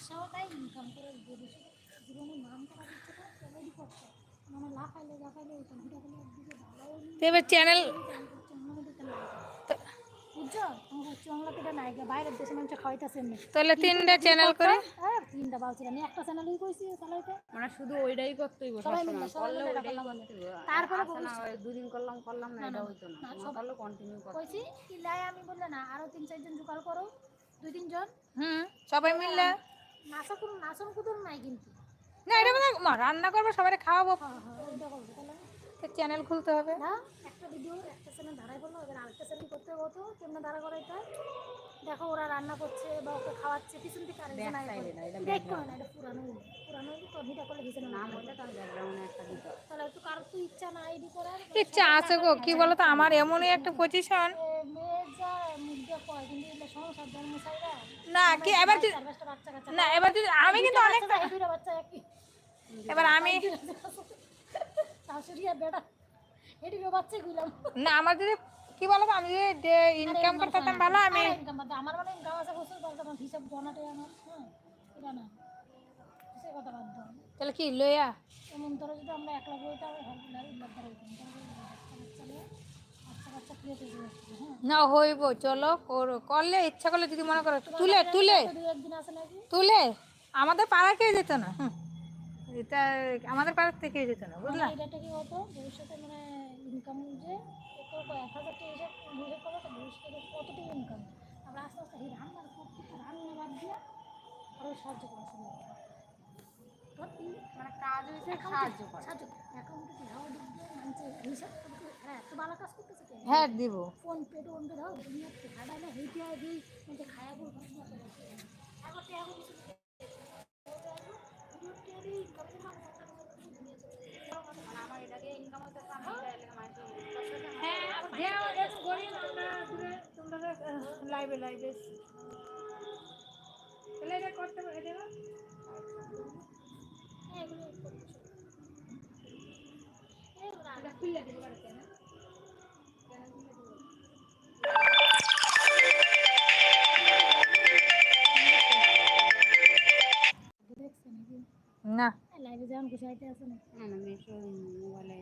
ব্যবসাও তাই ইনকাম করে যদি জীবনে নাম করার ইচ্ছে করে তাহলেই করতে মানে লাফাইলে লাফাইলে ভিডিও করলে একদিকে তো এবার চ্যানেল তাহলে তিনটা করে। হ্যাঁ তিনটা আমি একটা চ্যানেলই কইছি চালাইতে। মানে শুধু ওইটাই করতে হইব সবাই মিলে, করলে ওইটাই তারপরে ওই দুদিন করলাম করলাম না এটা হইতো না। না, তোমার সব- করলে কন্টিনিউ করতে কইছি ইলাই আমি বললে না আরও তিন চারজন জোগাড় করো। দুই তিনজন। হুম সবাই মিললে নাচা কোনো নাচন কুদন নাই কিন্তু। না এটা মানে মা, রান্না করব সবাই খাওয়াবো। হ্যাঁ হ্যাঁ তাহলে। চ্যানেল খুলতে হবে। না একটা ভিডিও একটা চ্যানেল দাঁড়াই বলল এবার আরেকটা চ্যানেল করতে হতো কেমন দাঁড়া করাইতে দেখো ওরা রান্না করছে বা ওকে খাওয়াচ্ছে পিছন থেকে করে। এটা, এটা করে না এটা পুরানো তো করলে হিসেবে না। তার ব্যাকগ্রাউন্ডে একটা দিতে তাহলে একটু কারোর তো ইচ্ছা না আইডি করার ইচ্ছা আছে গো কি বলতো আমার এমনই একটা পজিশন না কি এবার যদি- বাচ্চা কাচ্চা না এবার যদি আমি কিন্তু অনেক এবার আমি শাশুড়ি আর বেটা। এটিরও বাচ্চা গুলাম। না আমার যদি কি বলতো আমি যদি ইনকাম করতাম ভালো আমি ইনকাম আমার মানে ইনকাম আছে হিসাব আমার হ্যাঁ এটা না সে কথা বাদ দাও। তাহলে কি লইয়া? এমন ধরো যদি আমরা একলা হয়ে। না হইব চলো করো করলে ইচ্ছা করলে যদি মনে করো তুলে তুলে। একদিন আছে নাকি? তুলে আমাদের পাড়া কেউ যেত না এটা আমাদের পাড়ার থেকে যেত না বুঝলা? মানে এটা কি হতো ভবিষ্যতে মানে ইনকাম যে কত এক হাজার টাকা হিসাব হিসাব করব তো ভবিষ্যতে কতটুকু ইনকাম আমরা আস্তে আস্তে এই রান্নার করতে রান্না বাদ দিয়ে আরও সাহায্য করা শুরু করব প্রতি মানে কাজ হইছে সাহায্য করে সাহায্য অ্যাকাউন্টে কি হাওয়া দিক দিয়ে মানছে হিসাব করতে হ্যাঁ তো ভালো কাজ করতেছে কে হ্যাঁ দিব ফোন পে টোন পে দাও দুনিয়া খাড়া না হইতে হয় দিই কিন্তু খায়া বল এখন তো এখন আমার এটাকে ইনকাম হইতে আমি এটা এলাকা মাইতে লাইভে লাইভে তাহলে এটা করতে পারে এটা খুললে না? না। লাইভে যেমন গুছাইতে আছে না। না না মেশো মোবাইলে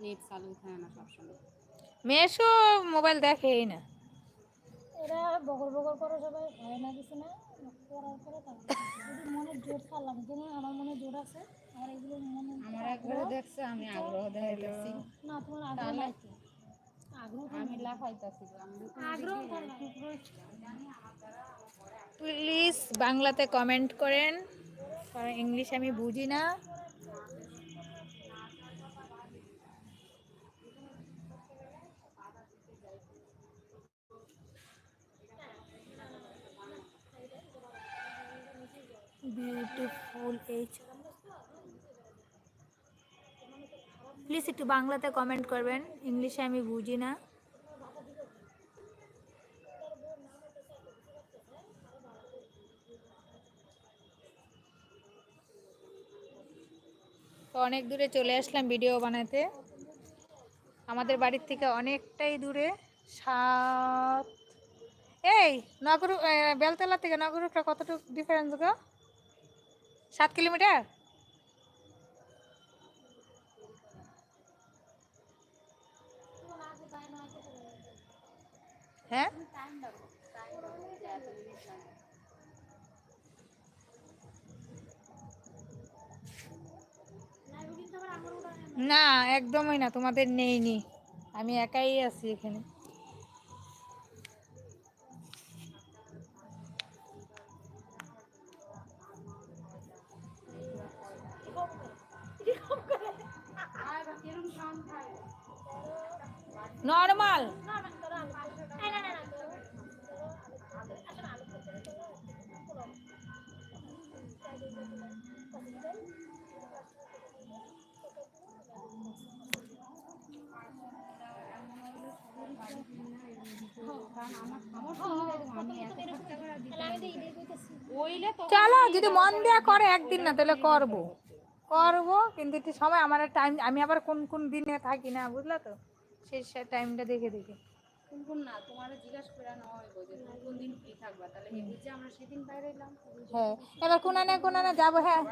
নেট চালু থাকে না সবসময়। মেশো মোবাইল দেখেই না। এরা বগর বগর করে সবাই হয় না কিছু না। করার পরে যদি মনে জোর আমার মনে জোর আছে আর এগুলো মনে আমার একবারে দেখছে আমি আগ্রহ দেখাইতেছি। না তোমার আগ্রহ নাই আগ্রহ আমি লাফাইতেছি আগ্রহ প্লিজ বাংলাতে কমেন্ট করেন। কারণ ইংলিশ আমি বুঝি না। বিউটিফুল এইচ প্লিজ একটু বাংলাতে কমেন্ট করবেন। ইংলিশে আমি বুঝি না। তো অনেক দূরে চলে আসলাম ভিডিও বানাতে। আমাদের বাড়ির থেকে অনেকটাই দূরে। সাত এই নগরু বেলতলা থেকে নগরুটা কতটুকু ডিফারেন্স গো? সাত কিলোমিটার? হ্যাঁ? না একদমই না তোমাদের নেই নি আমি একাই আছি এখানে। নর্মাল চলো, যদি মন দেয়া করে একদিন না, তাহলে করব। করব, কিন্তু সময়, আমার টাইম আমি আবার কোন কোন দিনে থাকি না, বুঝলা তো? সেই টাইমটা দেখে দেখে। কোন কোন না তোমার জিজ্ঞাসা করে নেওয়া হইব যে কোন দিন ফ্রি থাকবা তাহলে এই বুঝে আমরা সেদিন বাইরে এলাম হ্যাঁ এবার কোনানে কোনানে যাব হ্যাঁ।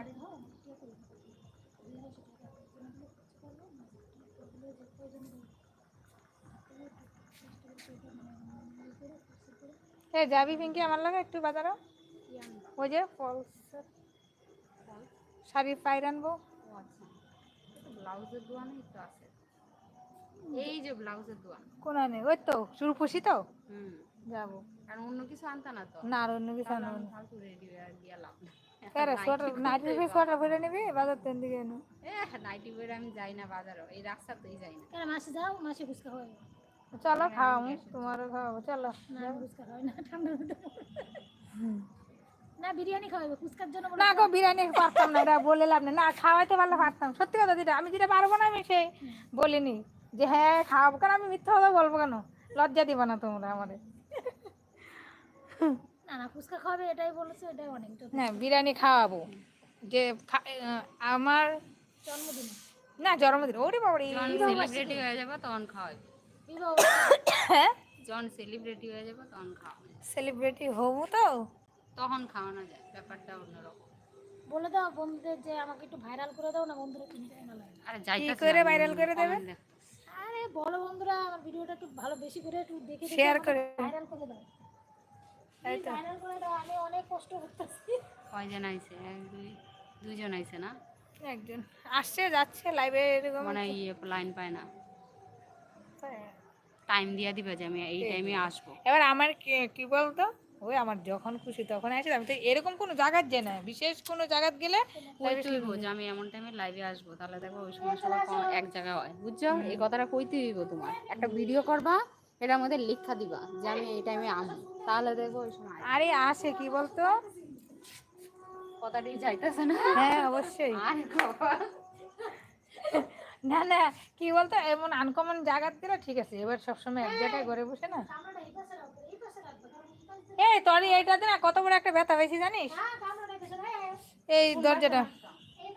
এ যাবি পিঙ্কি আমার লাগে একটু বাজারও? ওই যে ফলস শাড়ির পায়ের আনব। আচ্ছা। ব্লাউজের তো আছে। এই যে ব্লাউজের দোয়ান কোনানে ওই তো সুরপুষি তো? হুম। যাব। আর অন্য কিছু আনতা না তো? না আর অন্য কিছু আনব না। ফালতু রেডি হয়ে লাভ। কেরে নাইটি। সোয়েটার পরে নিবি? বাজার তেন দিকে এনে। এ, নাইটি পরে আমি যাই না বাজারও। এই রাস্তাতেই যাই না। কেন মাসে যাও মাসে ফুচকা হয় চলো খাওয়াবো তোমারও খাওয়াবো। চলো না ফুচকা হয় না না বিরিয়ানি খাওয়াবে ফুচকার জন্য না গো বিরিয়ানি পারতাম না এটা বলে লাভ নেই। না খাওয়াইতে পারলে পারতাম। সত্যি কথা যেটা আমি যেটা পারব না আমি সে বলিনি। যে হ্যাঁ খাওয়াবো কেন? আমি মিথ্যা কথা বলব কেন? লজ্জা দিবা না তোমরা আমাদের না না ফুচকা খাওয়াবে এটাই বলেছে এটাই অনেক। না বিরিয়ানি খাওয়াবো। যে খা- আমার জন্মদিন। না জন্মদিন। ওরে বাবারে যখন সেলিব্রিটি হয়ে যাব তখন হ্যাঁ? যখন সেলিব্রিটি হয়ে যাব তখন। সেলিব্রিটি হব তো? তখন খাওয়ানো যায় ব্যাপারটা অন্যরকম। বলে দাও বন্ধুদের যে আমাকে একটু ভাইরাল করে দাও না বন্ধুরা কিনতে ভালো লাগে। আরে কি করে viral করে দেবে? বলো বন্ধুরা আমার ভিডিওটা একটু ভালো বেশি করে একটু দেখে Share করে। ভাইরাল করে দাও। তাই তো। ভাইরাল করে দাও আমি অনেক কষ্ট করতেছি। কয়জন আইছে? এক দুই দুইজন আইছে না? একজন। আসছে যাচ্ছে লাইভে এরকম মানে ইয়ে লাইন পায় না। টাইম দিয়ে দিবে যে আমি এই টাইমে আসব। এবার আমার কি- কি বলতো? ওই আমার যখন খুশি তখন আসে। আমি তো এরকম কোনো জায়গার যে না। বিশেষ কোনো জায়গার গেলে হইব যে আমি এমন টাইমে লাইভে আসব। তাহলে দেখো ওই সময় সবাই এক জায়গায় হয়। বুঝছ? এই কথাটা কইতে হইব তোমার। একটা ভিডিও করবা এটার মধ্যে লেখা দিবা যে আমি এই টাইমে আমু তাহলে দেখো ওই সময় আরে আসে কি বলতো? কথাটি যাইতেছে না? হ্যাঁ অবশ্যই। না না কি বলতো? এমন আনকমন জায়গার গেলে ঠিক আছে। এবার সবসময় এক জায়গায় ঘরে বসে না। এই এই তোর, এইটাতে না কত বড় একটা ব্যথা হয়েছে জানিস? এই এই দরজাটা। এই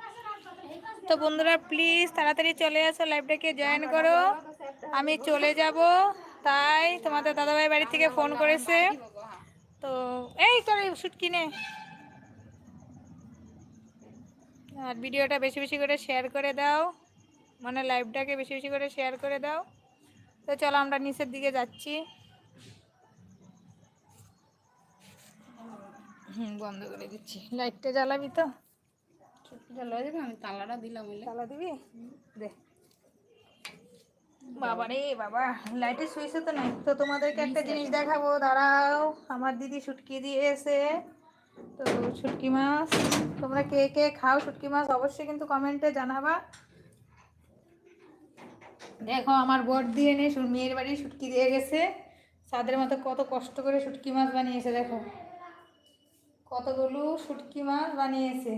তো এই বন্ধুরা প্লিজ তাড়াতাড়ি চলে আসো লাইভটাকে জয়েন করো। আমি চলে যাব, তাই তোমাদের দাদাভাই বাড়ি থেকে ফোন করেছে। তো এই তোর শুটকি কিনে। আর ভিডিওটা বেশি বেশি করে শেয়ার করে দাও। মানে লাইভটাকে বেশি বেশি করে শেয়ার করে দাও। তো চলো আমরা নিচের দিকে যাচ্ছি। হুম বন্ধ করে দিচ্ছি। লাইটটা জ্বালাবি তো? ছুটিটা যাবে আমি তালাটা দিলাম তালা দিবি? দে। বাবা রে বাবা লাইটের সুইচে তো নাই। তো তোমাদেরকে একটা জিনিস দেখাবো দাঁড়াও। আমার দিদি শুটকি দিয়েছে তো শুটকি মাছ। তোমরা কে কে খাও শুটকি মাছ অবশ্যই কিন্তু কমেন্টে জানাবা। দেখো আমার বর দিয়ে নে শু- মেয়ের বাড়ি শুটকি দিয়ে গেছে। সাদের মতো কত কষ্ট করে শুটকি মাছ বানিয়েছে দেখো। কতগুলো শুটকি মাছ বানিয়েছে?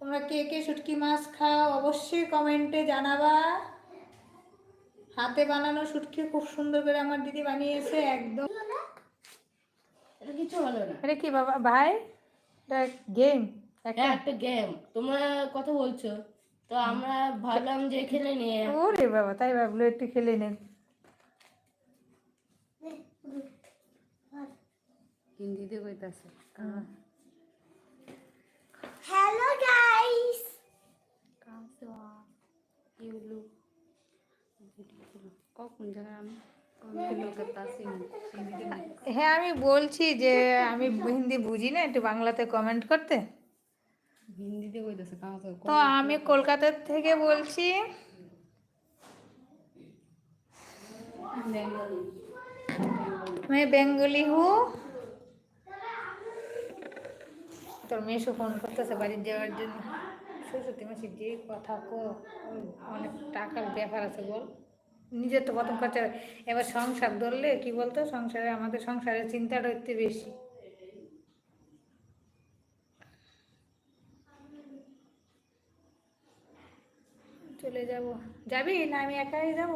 তোমরা কে কে শুটকি মাছ খাও অবশ্যই কমেন্টে জানাবা। হাতে বানানো শুটকি খুব সুন্দর করে আমার দিদি বানিয়েছে একদম। এটা কিছু হলো না। আরে কি বাবা ভাই? এটা গেম হ্যাঁ একটা গেম তোমরা কথা বলছো তো আমরা ভাবলাম যে খেলে নিয়ে। ওরে বাবা তাই ভাবলো একটু খেলে নে। হিন্দিতে কইতাছে। হ্যালো গাইস কখন জায়গায় আমি। হ্যাঁ আমি বলছি যে আমি হিন্দি বুঝি না একটু বাংলাতে কমেন্ট করতে? হিন্দিতে কইতাছে তো? আমি কলকাতা থেকে বলছি। मैं বেঙ্গলি हूँ তোর মেশো ফোন করতেছে বাড়ির যাওয়ার জন্য। সরস্বতী মাসে যে কথা কো অনেক টাকার ব্যাপার আছে বল। নিজের তো প্রথম খরচা এবার সংসার ধরলে কি বলতো সংসারে আমাদের সংসারের চিন্তাটা একটু বেশি। চলে যাব। যাবি না আমি একাই যাব?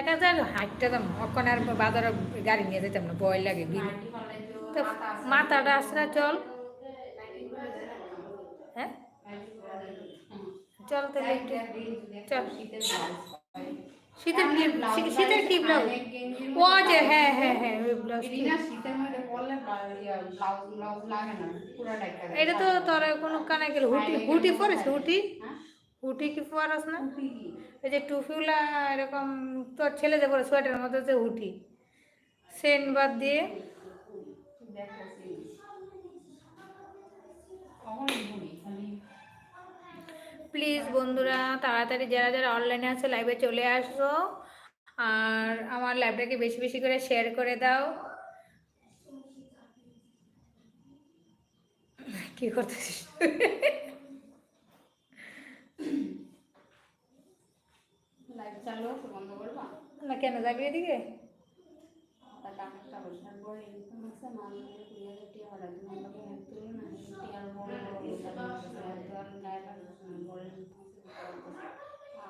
একা যাব? হাঁটতে যাব। অখন আর বাজারে গাড়ি নিয়ে যেতাম না ভয় লাগে। তো মাথাটা আসরা চল হ্যাঁ চল তাহলে একটু চল। শীতের শীতের কি ব্লাউজ ও যে হ্যাঁ হ্যাঁ হ্যাঁ ওই ব্লাউজ শীতের মধ্যে পরলে ব্লাউজ ব্লাউজ লাগে না পুরোটা এটা তো তোর কোনো কানে গেল হুটি হুটি পরেছ? হুটি? হ্যাঁ? হুটি কি পরাস না? এই যে টুপিওলা এরকম তোর ছেলে যে পরে সোয়েটারের মধ্যে যে হুটি। সেন বাদ দিয়ে। দেখতেছি। প্লিজ বন্ধুরা তাড়াতাড়ি যারা যারা অনলাইনে আছে লাইভে চলে আসো। আর আমার লাইভটাকে বেশি বেশি করে শেয়ার করে দাও। কি করতেছিস? লাইভ চালু আছে বন্ধ করবা? না কেন যাবি এদিকে? তা টাকাটা বসার পরে ইনকাম আছে মানুষ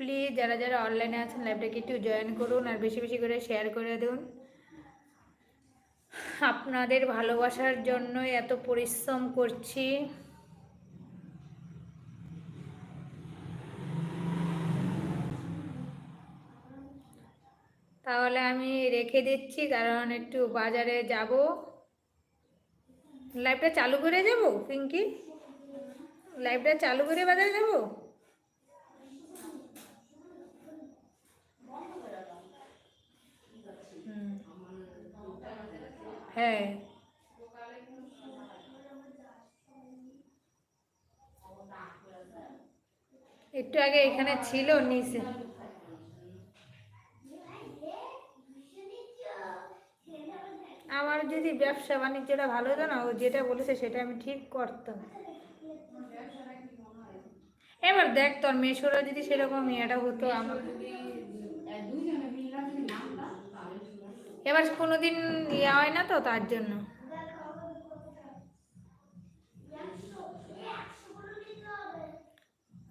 প্লিজ যারা যারা অনলাইনে আছেন লাইভটাকে একটু জয়েন করুন আর বেশি বেশি করে শেয়ার করে দিন। আপনাদের ভালোবাসার জন্যই এত পরিশ্রম করছি। তাহলে আমি রেখে দিচ্ছি, কারণ একটু বাজারে যাব। লাইভটা চালু করে যাব পিঙ্কি? লাইভটা চালু করে বাজারে যাব? হ্যাঁ। একটু আগে এখানে ছিল নিচে। আমার যদি ব্যবসা বাণিজ্যটা ভালো হতো না, ও যেটা বলেছে সেটা আমি ঠিক করতাম। এবার দেখ তোর মেশোরা যদি সেরকম ইয়েটা হতো, আমার এবার কোনো দিন ইয়ে হয় না তো তার জন্য।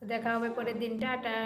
দেখা হবে পরের দিনটা টাটা।